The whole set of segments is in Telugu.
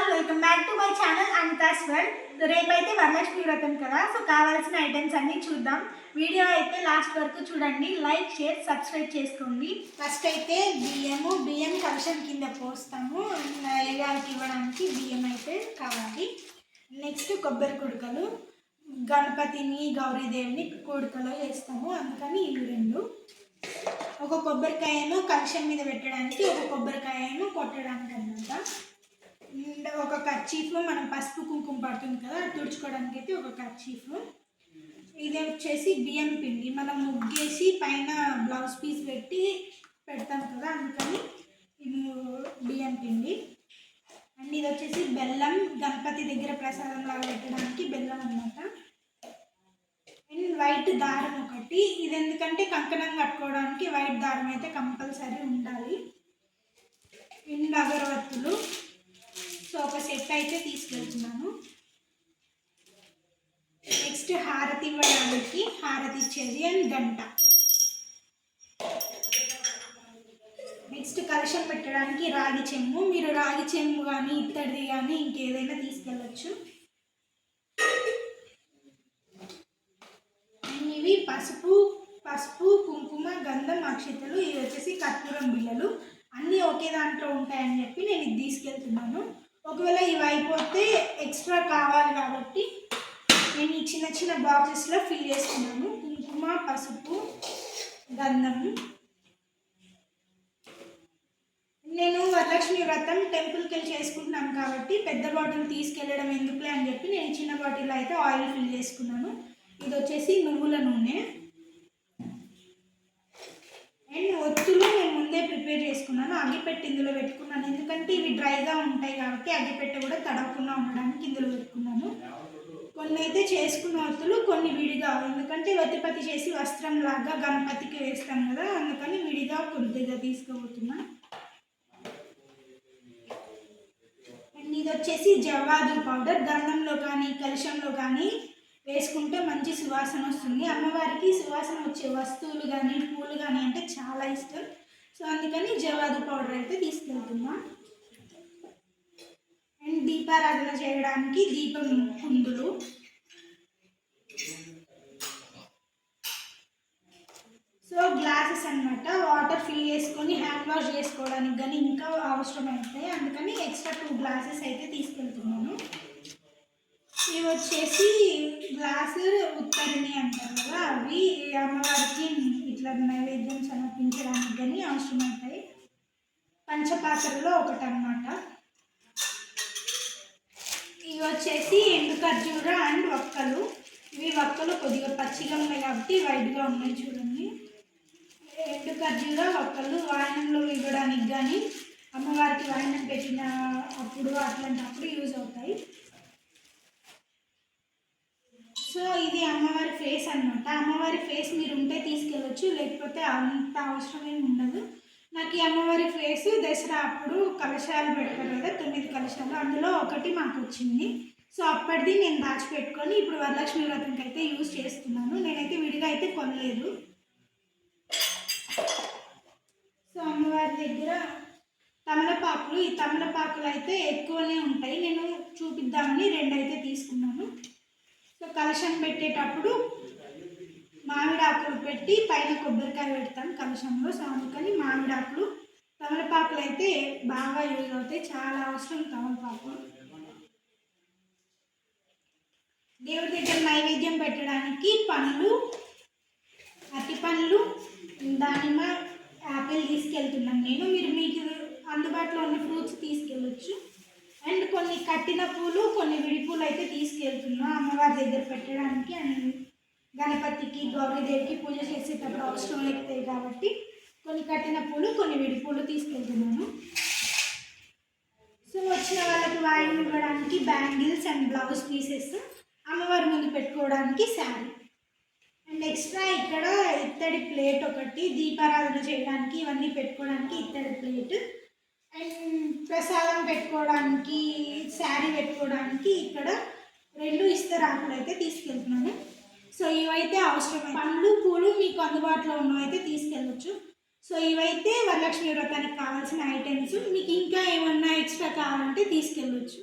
All welcome back to my channel Anitha's world రేపైతే వరలక్ష్మి వ్రతం కదా సో కావాల్సిన ఐటమ్స్ అన్నీ చూద్దాం. వీడియో అయితే లాస్ట్ వరకు చూడండి. లైక్ షేర్ సబ్స్క్రైబ్ చేసుకోండి. ఫస్ట్ అయితే బియ్యము బియ్యం కలశం కింద పోస్తాము. అయ్యగారికి ఇవ్వడానికి బియ్యం అయితే కావాలి. నెక్స్ట్ కొబ్బరి కుడుకలు. గణపతిని గౌరీదేవిని కుడుకలో వేస్తాము. అందుకని ఇవి రెండు. ఒక కొబ్బరికాయను కలశం మీద పెట్టడానికి ఒక కొబ్బరికాయను కొట్టడానికి అనమాట కర్చీఫ్ మనం పసుపు కుంకుమ పడుతుంది కదా తుడుచుకోవడానికి అయితే ఒక కర్చీఫ్ ఇది వచ్చేసి బియ్యం పిండి మనం ముగ్గేసి పైన బ్లౌజ్ పీస్ పెట్టి పెడతాం కదా అందుకని ఇది బియ్యం పిండి. అండ్ ఇది వచ్చేసి బెల్లం గణపతి దగ్గర ప్రసాదం లాగా పెట్టడానికి బెల్లం అన్నమాట. అండ్ వైట్ దారం ఒకటి. ఇది ఎందుకంటే కంకణం కట్టుకోవడానికి వైట్ దారం అయితే కంపల్సరీ ఉండాలి. అండ్ అగరవత్తులు ఒక సెట్ అయితే తీసుకెళ్తున్నాను. నెక్స్ట్ హారతి ఇవ్వడానికి హారతి ఇచ్చేది అండ్ గంట. నెక్స్ట్ కలశం పెట్టడానికి రాగి చెమ్ము మీరు రాగి చెమ్ము కానీ ఇత్తడిది కానీ ఇంకేదైనా తీసుకెళ్ళచ్చు. ఇవి పసుపు పసుపు కుంకుమ గంధం అక్షతలు. ఇవి వచ్చేసి కర్పూరం బిళ్ళలు. అన్నీ ఒకే దాంట్లో ఉంటాయని చెప్పి నేను ఇది తీసుకెళ్తున్నాను. ఒకవేళ ఇవి అయిపోతే ఎక్స్ట్రా కావాలి కాబట్టి నేను ఈ చిన్న చిన్న బాక్సెస్లో ఫిల్ చేసుకున్నాను. కుంకుమ పసుపు గంధము నేను వరలక్ష్మి వ్రతం టెంపుల్కి వెళ్ళి చేసుకుంటున్నాను కాబట్టి పెద్ద బాటిల్ తీసుకెళ్ళడం ఎందుకులే అని చెప్పి నేను చిన్న బాటిల్లో అయితే ఆయిల్ ఫిల్ చేసుకున్నాను. ఇది వచ్చేసి నువ్వుల నూనె. అండ్ ఒత్తులు నేను ముందే ప్రిపేర్ చేసుకున్నాను. అగ్గిపెట్టి ఇందులో పెట్టుకున్నాను. ఎందుకంటే ఇవి డ్రైగా ఉంటాయి కాబట్టి అగ్గిపెట్టె కూడా తడవకుండా ఉండడానికి ఇందులో పెట్టుకున్నాను. కొన్ని అయితే చేసుకున్న వత్తులు కొన్ని విడిగా ఎందుకంటే వత్తిపత్తి చేసి వస్త్రం లాగా గణపతికి వేస్తాం కదా అందుకని విడిగా కొద్దిగా తీసుకుపోతున్నా అండ్ ఇది వచ్చేసి జవాదు పౌడర్. గంధంలో కానీ కలుషంలో కానీ వేసుకుంటే మంచి సువాసన వస్తుంది. అమ్మవారికి సువాసన వచ్చే వస్తువులు కానీ పూలు కానీ అంటే చాలా ఇష్టం. సో అందుకని జవాదు పౌడర్ అయితే తీసుకెళ్తున్నాం. అండ్ దీపారాధన చేయడానికి దీపం కుందులు సో గ్లాసెస్ అన్నమాట వాటర్ ఫిల్ చేసుకొని హ్యాండ్ వాష్ చేసుకోవడానికి కానీ ఇంకా అవసరం అవుతాయి అందుకని ఎక్స్ట్రా టూ గ్లాసెస్ అయితే తీసుకెళ్తున్నాను. ఇవి వచ్చేసి గ్లాసు ఉత్తరిణి అంటారు కదా అవి అమ్మవారికి ఇట్లా నైవేద్యం సమర్పించడానికి కానీ అవసరమవుతాయి. పంచపాత్రలో ఒకటి అనమాట ఇవి వచ్చేసి ఎండు ఖర్జూర అండ్ వక్కలు. ఇవి వక్కలు కొద్దిగా పచ్చిగా ఉన్నాయి కాబట్టి వైట్గా ఉన్నాయి చూడండి. ఎండు ఖర్జూర వక్కలు వాయనంలో ఇవ్వడానికి కానీ అమ్మవారికి వాయనం పెట్టిన అప్పుడు అట్లాంటి యూజ్ అవుతాయి సో ఇది అమ్మవారి ఫేస్ అన్నమాట. అమ్మవారి ఫేస్ మీరు ఉంటే తీసుకెళ్ళొచ్చు లేకపోతే అంత అవసరం ఏమి ఉండదు. నాకు ఈ అమ్మవారి ఫేస్ దసరా అప్పుడు కలశాలు పెడతారు కదా తొమ్మిది కలశాలు. అందులో ఒకటి మాకు వచ్చింది. సో అప్పటిది నేను దాచిపెట్టుకొని ఇప్పుడు వరలక్ష్మి వ్రతంకి అయితే యూజ్ చేస్తున్నాను. నేనైతే విడిగా అయితే కొనలేదు. సో అమ్మవారి దగ్గర తమలపాకులు ఈ తమలపాకులు అయితే ఎక్కువనే ఉంటాయి. నేను చూపిద్దామని రెండైతే తీసుకున్నాను. సో కలశం పెట్టేటప్పుడు మామిడాకులు పెట్టి పైన కొబ్బరికాయ పెడతాం కలశంలో. సో అందుకని మామిడాకులు తమలపాకులు అయితే బాగా యూజ్ అవుతాయి. చాలా అవసరం తమలపాకులు దేవుడి దగ్గర నైవేద్యం పెట్టడానికి పండ్లు అరటి పండ్లు దానిమ్మ యాపిల్ తీసుకెళ్తున్నాను నేను. మీరు మీకు అందుబాటులో ఉన్న ఫ్రూట్స్ తీసుకెళ్ళొచ్చు. అండ్ కొన్ని కట్టిన పూలు కొన్ని విడి పూలు అయితే తీసుకెళ్తున్నాం అమ్మవారి దగ్గర పెట్టడానికి. అండ్ గణపతికి గౌరీదేవికి పూజ చేసేటప్పుడు అవసరం అవుతాయి కాబట్టి కొన్ని కట్టిన పూలు కొన్ని విడి పూలు తీసుకెళ్తున్నాను. సో వచ్చిన వాళ్ళకి వాయిన్ ఇవ్వడానికి బ్యాంగిల్స్ అండ్ బ్లౌజ్ పీసెస్ అమ్మవారి ముందు పెట్టుకోవడానికి శారీ. అండ్ ఎక్స్ట్రా ఇక్కడ ఇత్తడి ప్లేట్ ఒకటి దీపారాధన చేయడానికి ఇవన్నీ పెట్టుకోవడానికి ఇత్తడి ప్లేట్. అండ్ ప్రసాద పెట్టుకోవడానికి శారీ పెట్టుకోవడానికి ఇక్కడ రెండు ఇస్తరాకులు అయితే తీసుకెళ్తున్నాను. సో ఇవైతే అవసరమే. పండ్లు పూలు మీకు అందుబాటులో ఉన్నవైతే తీసుకెళ్ళచ్చు. సో ఇవైతే వరలక్ష్మి వ్రతానికి కావాల్సిన ఐటమ్స్. మీకు ఇంకా ఏమన్నా ఎక్స్ట్రా కావాలంటే తీసుకెళ్ళచ్చు.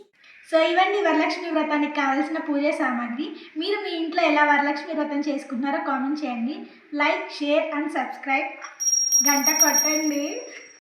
సో ఇవన్నీ వరలక్ష్మి వ్రతానికి కావాల్సిన పూజ సామాగ్రి. మీరు మీ ఇంట్లో ఎలా వరలక్ష్మి వ్రతం చేసుకుంటున్నారో కామెంట్ చేయండి. Like share and subscribe. గంట కొట్టండి.